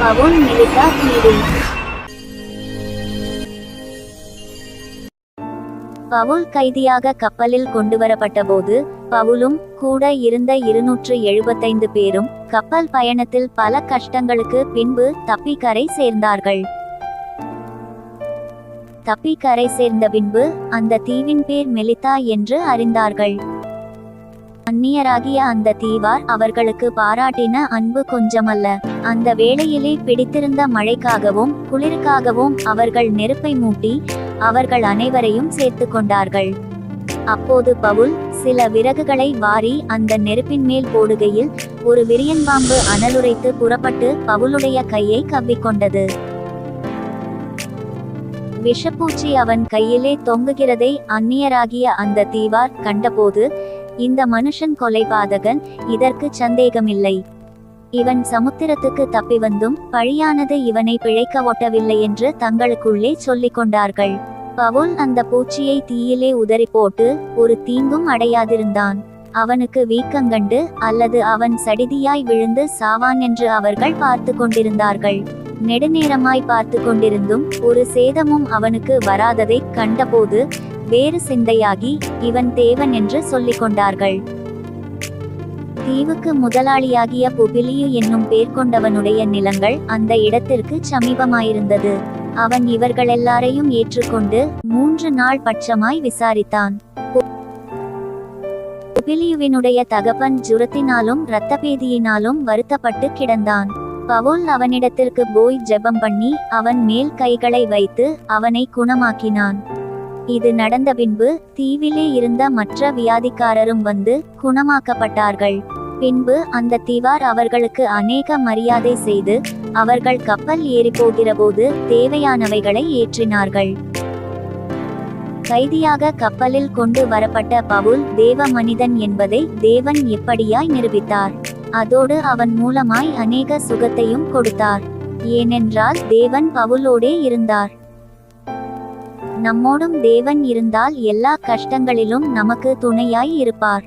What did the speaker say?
பவுல் மெலிதா தீவு பவுல் கைதியாக கப்பலில் கொண்டுவரப்பட்டபோது பவுலும் கூட இருந்த இருநூற்று எழுபத்தைந்து பேரும் கப்பல் பயணத்தில் பல கஷ்டங்களுக்கு பின்பு தப்பி கரை சேர்ந்தார்கள். தப்பி கரை சேர்ந்த பின்பு அந்த தீவின் பேர் மெலிதா என்று அறிந்தார்கள். அந்நியராகிய அந்த தீவார் அவர்களுக்கு பாராட்டின அன்பு கொஞ்சமல்ல. அந்த வேளையிலே பிடித்திருந்த மழைக்காகவும் குளிருக்காகவும் அவர்கள் நெருப்பை மூட்டி அவர்கள் அனைவரையும் சேர்த்து கொண்டார்கள். அப்போது பவுல் சில விறகுகளை வாரி அந்த நெருப்பின் மேல் போடுகையில் ஒரு விரியன்பாம்பு அனலுரைத்து புறப்பட்டு பவுலுடைய கையை கவ்விக்கொண்டது. விஷப்பூச்சி அவன் கையிலே தொங்குகிறதை அந்நியராகிய அந்த தீவார் கண்டபோது இந்த மனுஷன் கொலைபாதகன் இதற்கு சந்தேகமில்லை. இவன் சமுத்திரத்துக்கு தப்பி வந்தும் பழியானது இவனை பிழைக்க ஒட்டவில்லை என்று தங்களுக்குள்ளே சொல்லிக் கொண்டார்கள். பவுல் அந்த பூச்சியை தீயிலே உதறி போட்டு ஒரு தீங்கும் அடையாதிருந்தான். அவனுக்கு வீக்கங்கண்டு அல்லது அவன் சடிதியாய் விழுந்து சாவான் என்று அவர்கள் பார்த்து கொண்டிருந்தார்கள். நெடுநேரமாய் பார்த்து கொண்டிருந்தும் ஒரு சேதமும் அவனுக்கு வராததை கண்டபோது வேறு சிந்தையாகி இவன் தேவன் என்று சொல்லிக் கொண்டார்கள். தீவுக்கு முதலாளியாகிய புபிலியு என்னும் பேர் கொண்டவனுடைய நிலங்கள் அந்த இடத்திற்கு சமீபமாயிருந்தது. அவன் இவர்கள் எல்லாரையும் ஏற்றுக்கொண்டு மூன்று நாள் பட்சமாய் விசாரித்தான். புபிலியுவினுடைய தகப்பன் ஜுரத்தினாலும் இரத்தபேதியினாலும் வருத்தப்பட்டு கிடந்தான். பவுல் அவனிடத்திற்கு போய் ஜெபம் பண்ணி அவன் மேல் கைகளை வைத்து அவனை குணமாக்கினான். இது நடந்த பின்பு தீவிலே இருந்த மற்ற வியாதிக்காரரும் வந்து குணமாக்கப்பட்டார்கள். பின்பு அந்த திவார் அவர்களுக்கு அநேக மரியாதை செய்து அவர்கள் கப்பல் ஏறி போகிறபோது தேவையானவைகளை ஏற்றினார்கள். கைதியாக கப்பலில் கொண்டு வரப்பட்ட பவுல் தேவ மனிதன் என்பதை தேவன் எப்படியாய் நிரூபித்தார்? அதோடு அவன் மூலமாய் அநேக சுகத்தையும் கொடுத்தார். ஏனென்றால் தேவன் பவுலோடே இருந்தார். நம்மோடும் தேவன் இருந்தால் எல்லா கஷ்டங்களிலும் நமக்கு துணையாய் இருப்பார்.